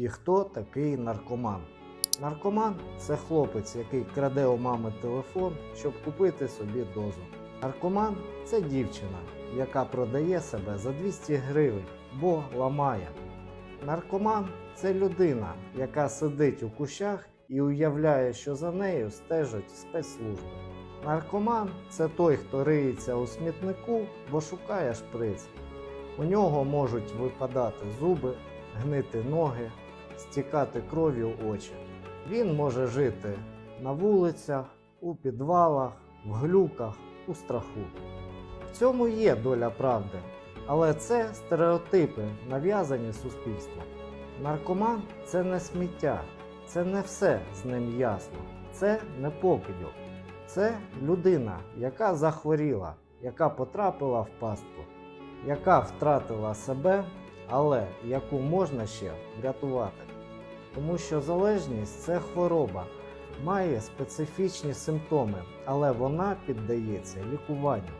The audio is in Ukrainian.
І хто такий наркоман? Наркоман це хлопець, який краде у мами телефон, щоб купити собі дозу. Наркоман це дівчина, яка продає себе за 200 гривень, бо ламає. Наркоман це людина, яка сидить у кущах і уявляє, що за нею стежать спецслужби. Наркоман це той, хто риється у смітнику, бо шукає шприц. У нього можуть випадати зуби, гнити ноги, стікати кров'ю очі. Він може жити на вулицях, у підвалах, в глюках, у страху. В цьому є доля правди, але це стереотипи, нав'язані суспільством. Наркоман це не сміття, це не все з ним ясно, це не покидьок. Це людина, яка захворіла, яка потрапила в пастку, яка втратила себе, але яку можна ще врятувати. Тому що залежність це хвороба, має специфічні симптоми, але вона піддається лікуванню.